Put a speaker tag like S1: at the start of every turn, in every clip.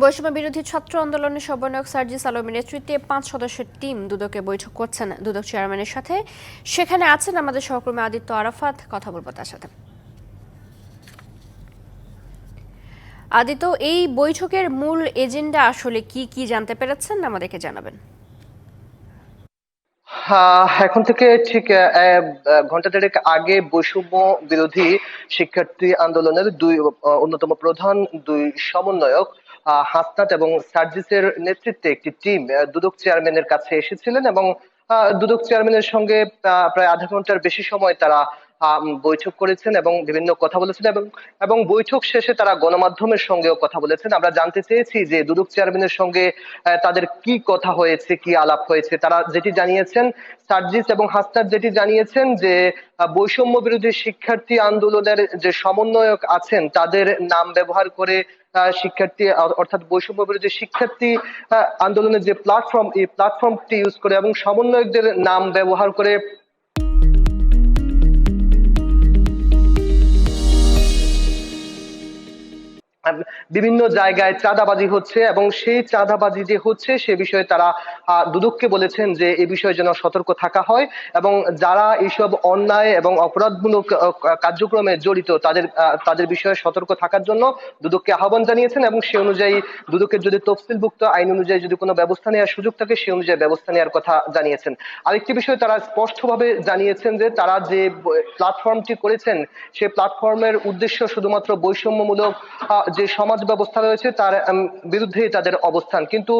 S1: বৈষম্য বিরোধী ছাত্র আন্দোলনের সমন্বয়ক সার্জিস আলমের নেতৃত্বে পাঁচ সদস্যের টিম দুদকে বৈঠক করছেন দুদক চেয়ারম্যানের সাথে। সেখানে আছেন আমাদের সহকর্মী আদিত্য আরাফাত, কথা বলব তার সাথে। আদিত্য, এই বৈঠকের মূল এজেন্ডা আসলে কি কি জানতে পেরেছেন? আমাদেরকে জানাবেন।
S2: এখন থেকে ঠিক ঘণ্টা দেড়েক আগে বৈষম্য বিরোধী শিক্ষার্থী আন্দোলনের দুই অন্যতম প্রধান দুই সমন্বয়ক হাসনাত এবং সার্জিসের নেতৃত্বে একটি টিম দুদক চেয়ারম্যানের কাছে এসেছিলেন এবং দুদক চেয়ারম্যানের সঙ্গে প্রায় আধা ঘণ্টার বেশি সময় তারা বৈঠক করেছেন এবং বিভিন্ন কথা বলেছেন এবং এবং বৈঠক শেষে তারা গণমাধ্যমের সঙ্গেও কথা বলেছেন। আমরা জানতে চেয়েছি যে দুদক চেয়ারম্যানের সঙ্গে তাদের কি কথা হয়েছে, কি আলাপ হয়েছে। তারা যেটি জানিয়েছেন, সার্জিস এবং হাস্তার যেটি জানিয়েছেন যে বৈষম্য বিরোধী শিক্ষার্থী আন্দোলনের যে সমন্বয়ক আছেন, তাদের নাম ব্যবহার করে শিক্ষার্থী, অর্থাৎ বৈষম্য বিরোধী শিক্ষার্থী আন্দোলনের যে প্ল্যাটফর্ম এই প্ল্যাটফর্মটি ইউজ করে এবং সমন্বয়কদের নাম ব্যবহার করে বিভিন্ন জায়গায় চাঁদাবাজি হচ্ছে এবং সেই চাঁদাবাজি যে হচ্ছে সে বিষয়ে তারা দুদককে বলেছেন যে এই বিষয়ে যেন সতর্ক থাকা হয় এবং যারা এইসব অন্যায় এবং অপরাধমূলক কার্যক্রমে জড়িত তাদের তাদের বিষয়ে সতর্ক থাকার জন্য দুদককে আহ্বান জানিয়েছেন এবং সে অনুযায়ী দুদকের যদি তফসিলভুক্ত আইন অনুযায়ী যদি কোনো ব্যবস্থা নেওয়ার সুযোগ থাকে সে অনুযায়ী ব্যবস্থা নেওয়ার কথা জানিয়েছেন। আরেকটি বিষয় তারা স্পষ্টভাবে জানিয়েছেন যে তারা যে প্ল্যাটফর্মটি করেছেন সেই প্ল্যাটফর্মের উদ্দেশ্য শুধুমাত্র বৈষম্যমূলক আহ, যে সমাজ ব্যবস্থা রয়েছে, তার বিরুদ্ধেই তাদের অবস্থান। কিন্তু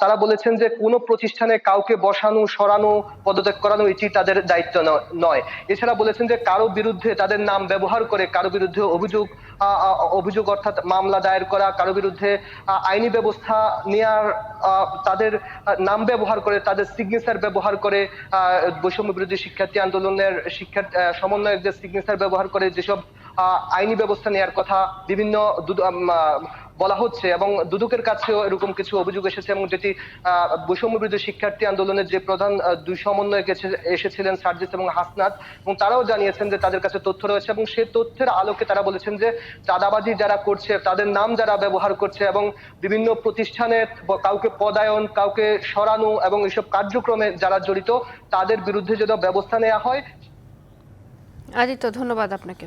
S2: তারা বলেছেন যে কোনো প্রতিষ্ঠানে কাউকে বসানো, সরানো, পদত্যাগ করানো এটি তাদের দায়িত্ব নয়। এছাড়া বলেছেন যে কারও বিরুদ্ধে তাদের নাম ব্যবহার করে কারও বিরুদ্ধে অভিযোগ অভিযোগ অর্থাৎ মামলা দায়ের করা, কারও বিরুদ্ধে আইনি ব্যবস্থা নেয়ার তাদের নাম ব্যবহার করে, তাদের সিগনেচার ব্যবহার করে বৈষম্য বিরোধী শিক্ষার্থী আন্দোলনের শিক্ষার্থী সমন্বয়কদের সিগনেচার ব্যবহার করে যেসব আইনি ব্যবস্থা নেওয়ার কথা বিভিন্ন বলা হচ্ছে এবং দুদকের কাছেও এরকম কিছু অভিযোগ এসেছে এবং যেটি বৈষম্য বিরোধী শিক্ষার্থী আন্দোলনের যে প্রধান দুই সমন্বয়ক এসেছিলেন সার্জিস এবং হাসনাত এবং তারাও জানিয়েছেন যে তাদের কাছে তথ্য রয়েছে এবং সেই তথ্যের আলোকে তারা বলেছেন যে চাঁদাবাজি যারা করছে, তাদের নাম যারা ব্যবহার করছে এবং বিভিন্ন প্রতিষ্ঠানে কাউকে পদায়ন, কাউকে সরানো এবং এইসব কার্যক্রমে যারা জড়িত, তাদের বিরুদ্ধে যদি ব্যবস্থা নেওয়া হয়।
S1: আদিত্য, ধন্যবাদ আপনাকে।